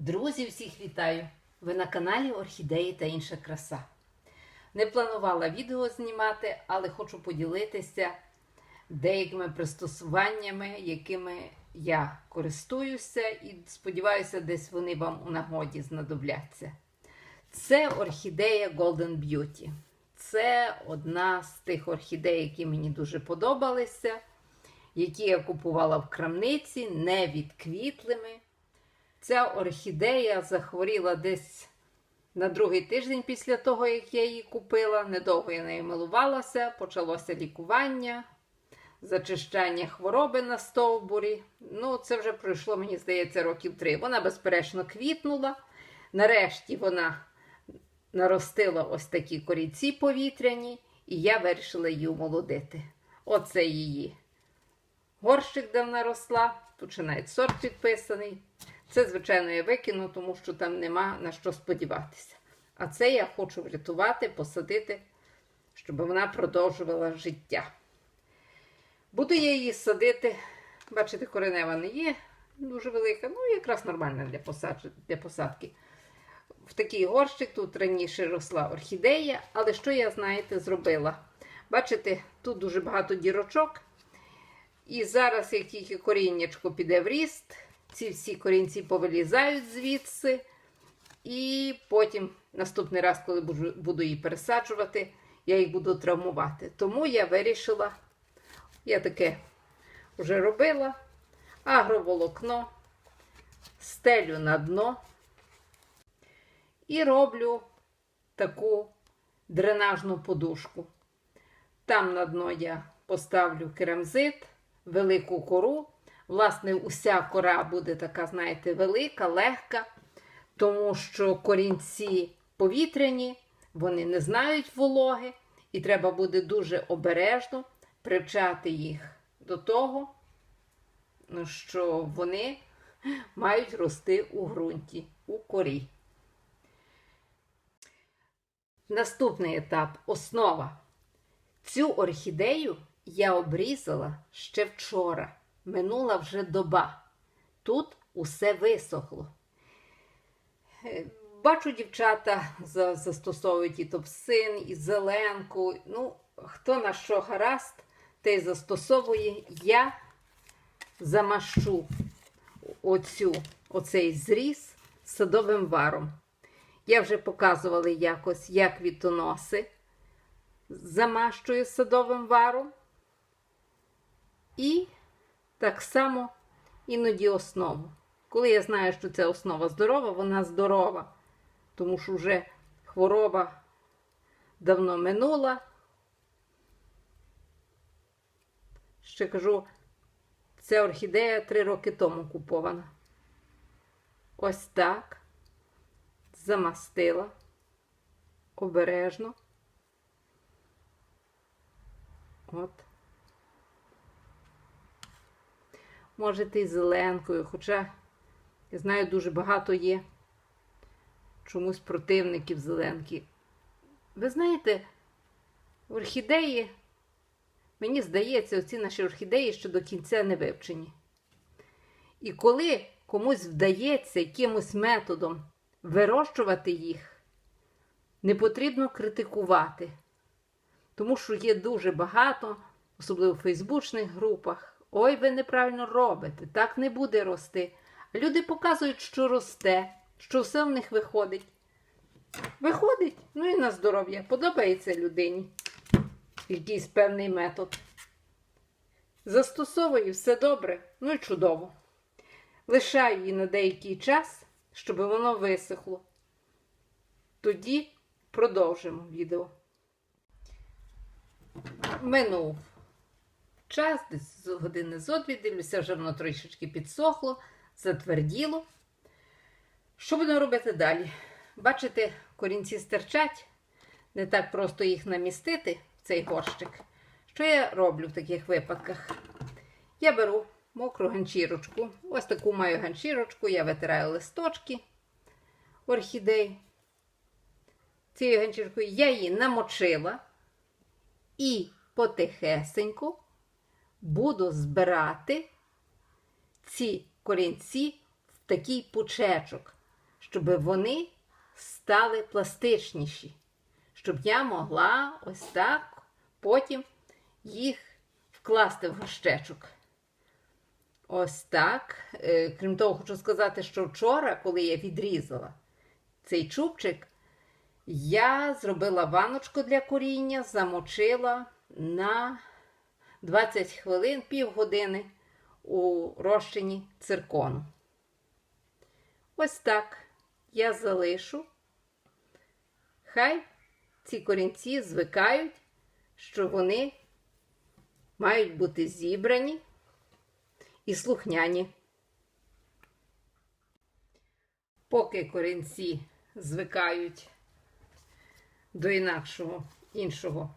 Друзі, всіх вітаю! Ви на каналі Орхідеї та інша краса. Не планувала відео знімати, але хочу поділитися деякими пристосуваннями, якими я користуюся, і сподіваюся, десь вони вам у нагоді знадобляться. Це орхідея Golden Beauty. Це одна з тих орхідей, які мені дуже подобалися, які я купувала в крамниці, не відквітлими. Ця орхідея захворіла десь на другий тиждень після того, як я її купила. Недовго я нею милувалася, почалося лікування, зачищання хвороби на стовбурі. Ну, це вже пройшло, мені здається, років три. Вона, безперечно, квітнула. Нарешті вона наростила ось такі корінці повітряні, і я вирішила її умолодити. Оце її горщик, де вона росла. Тут сорт підписаний. Це, звичайно, я викину, тому що там нема на що сподіватися. А це я хочу врятувати, посадити, щоб вона продовжувала життя. Буду я її садити. Бачите, коренева не є дуже велика, ну якраз нормальна для, посадки, для посадки. В такий горщик тут раніше росла орхідея, але що я, знаєте, зробила? Бачите, тут дуже багато дірочок. І зараз, як тільки коріннячко піде в ріст, ці всі корінці повилізають звідси. І потім, наступний раз, коли буду, її пересаджувати, я їх буду травмувати. Тому я вирішила, я таке вже робила, агроволокно, стелю на дно і роблю таку дренажну подушку. Там на дно я поставлю керамзит, велику кору. Власне, уся кора буде така, знаєте, велика, легка, тому що корінці повітряні, вони не знають вологи, і треба буде дуже обережно привчати їх до того, ну, що вони мають рости у ґрунті, у корі. Наступний етап основа. Цю орхідею я обрізала ще вчора. Минула вже доба. Тут усе висохло. Е, Бачу, дівчата застосовують і топсин, і зеленку. Ну, хто на що гаразд, той застосовує. Я замащу оцю, оцей зріз садовим варом. Я вже показувала якось, як квітоноси замащую садовим варом. І так само іноді основу. Коли я знаю, що ця основа здорова, вона здорова, тому що вже хвороба давно минула. Ще кажу, ця орхідея три роки тому купована. Ось так. Замастила обережно. От. Можете і зеленкою, хоча, я знаю, дуже багато є чомусь противників зеленки. Ви знаєте, орхідеї, мені здається, оці наші орхідеї ще до кінця не вивчені. І коли комусь вдається якимось методом вирощувати їх, не потрібно критикувати. Тому що є дуже багато, особливо в фейсбучних групах. Ой, ви неправильно робите, так не буде рости. Люди показують, що росте, що все в них виходить. Виходить, ну і на здоров'я. Подобається людині якийсь певний метод. Застосовую все добре, ну і чудово. Лишаю її на деякий час, щоб воно висохло. Тоді продовжимо відео. Минув час, десь з години зо дві, дивлюся, вже воно трішечки підсохло, затверділо. Що будемо робити далі? Бачите, корінці стирчать, не так просто їх намістити в цей горщик. Що я роблю в таких випадках? Я беру мокру ганчірочку. Ось таку маю ганчірочку, я витираю листочки орхідей. Цією ганчіркою я її намочила і потихесенько буду збирати ці корінці в такий пучечок. щоб вони стали пластичніші, щоб я могла ось так потім їх вкласти в горщечок. Ось так. Е, Крім того, хочу сказати, що вчора, коли я відрізала цей чубчик, я зробила ваночку для коріння, замочила на 20 хвилин, півгодини у розчині циркону. Ось так я залишу. Хай ці корінці звикають, що вони мають бути зібрані і слухняні. Поки корінці звикають до інакшого іншого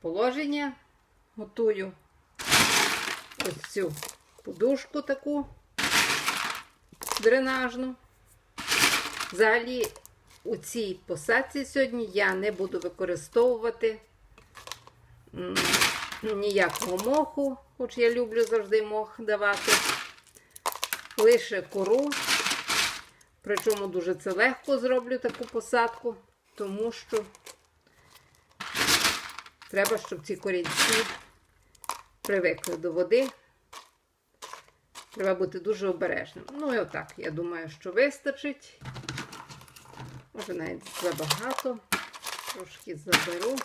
положення, готую ось цю подушку таку дренажну. Взагалі, у цій посадці сьогодні я не буду використовувати ніякого моху, хоч я люблю завжди мох давати. Лише кору. Причому дуже це легко зроблю таку посадку, тому що треба, щоб ці корінці привикли до води. Треба бути дуже обережним. Ну і отак, я думаю, що вистачить. Може навіть забагато. Трошки заберу.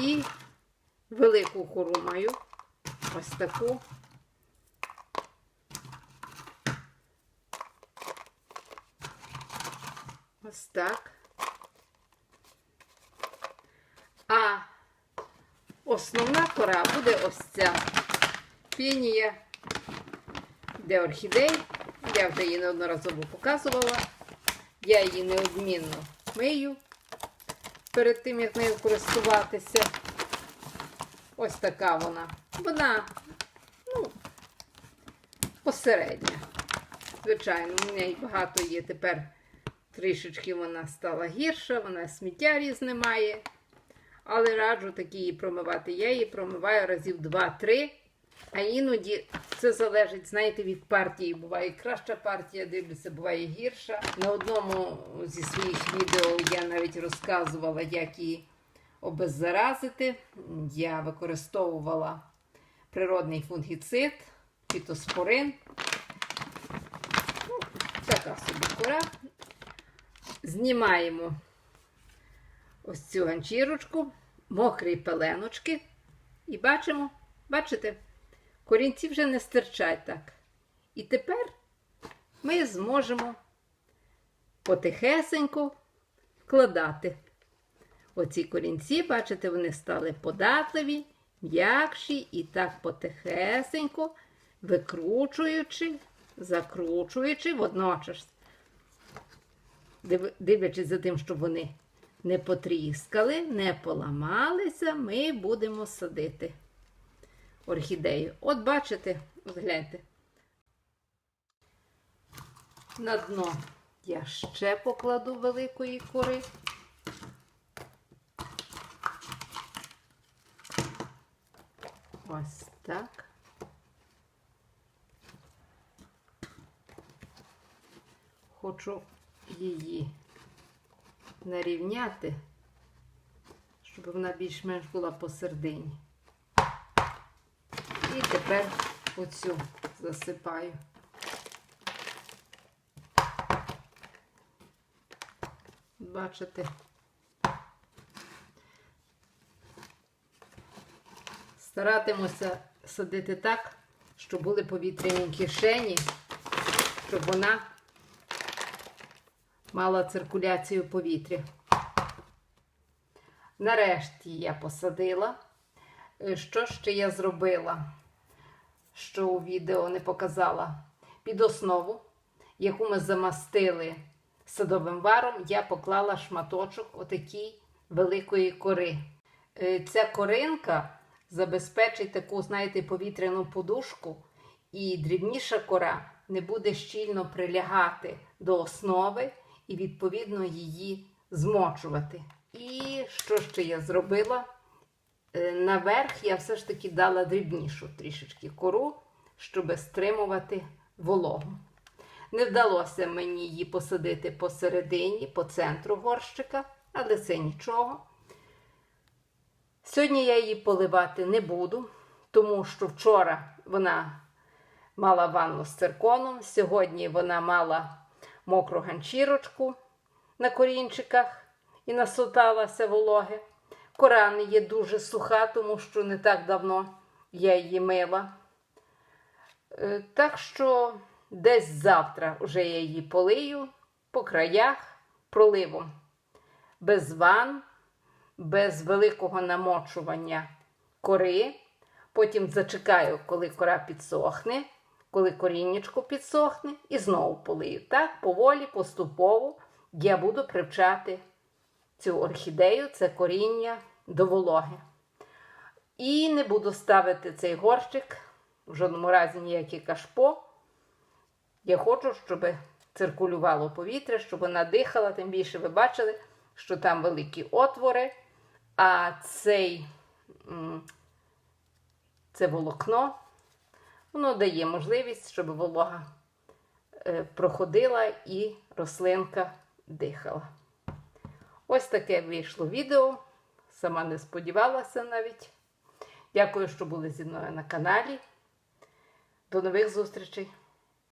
І велику кору маю. Ось таку. Ось так. А основна кора буде ось ця пінія де орхідей. Я вже її неодноразово показувала. Я її неодмінно мию перед тим, як нею користуватися. Ось така вона. Вона, ну, посередня. Звичайно, у неї багато є тепер трішечки вона стала гірша, вона сміття різне має. Але раджу такі її промивати. Я її промиваю разів 2-3. А іноді це залежить, знаєте, від партії. Буває краща партія, дивлюся, буває гірша. На одному зі своїх відео я навіть розказувала, як її обеззаразити. Я використовувала природний фунгіцид, фітоспорин. Ну, така собі кора. Знімаємо ось цю ганчірочку, мокрі пеленочки. І бачимо, бачите? Корінці вже не стирчать так. І тепер ми зможемо потихесенько вкладати. Оці корінці, бачите, вони стали податливі, м'якші, і так потихесенько, викручуючи, закручуючи, водночас, дивлячись за тим, щоб вони не потріскали, не поламалися, ми будемо садити орхідею. От бачите, от гляньте. На дно я ще покладу великої кори. Ось так. Хочу її нарівняти, щоб вона більш-менш була посередині. І тепер оцю засипаю. Бачите? Старатимуся садити так, щоб були повітряні кишені, щоб вона мала циркуляцію повітря. Нарешті я посадила. Е, Що ще я зробила, що у відео не показала? Під основу, яку ми замастили садовим варом, я поклала шматочок отакій великої кори. Е, Ця коринка забезпечить таку, знаєте, повітряну подушку, і дрібніша кора не буде щільно прилягати до основи і, відповідно, її змочувати. І що ще я зробила? Е, Наверх я все ж таки дала дрібнішу трішечки кору, щоб стримувати вологу. Не вдалося мені її посадити посередині, по центру горщика, але це нічого. Сьогодні я її поливати не буду, тому що вчора вона мала ванну з цирконом, сьогодні вона мала мокру ганчірочку на корінчиках і насоталася вологи. Кора не є дуже суха, тому що не так давно я її мила. Е, Так що десь завтра вже я її полию по краях проливом. Без ван, без великого намочування кори. Потім зачекаю, коли кора підсохне, коли коріннячко підсохне, і знову полию. Так, поволі, поступово я буду привчати цю орхідею, це коріння до вологи. І не буду ставити цей горщик, в жодному разі ніяке кашпо. Я хочу, щоб циркулювало повітря, щоб вона дихала, тим більше ви бачили, що там великі отвори, а цей, це волокно, воно дає можливість, щоб волога е, проходила і рослинка дихала. Ось таке вийшло відео. Сама не сподівалася навіть. Дякую, що були зі мною на каналі. До нових зустрічей!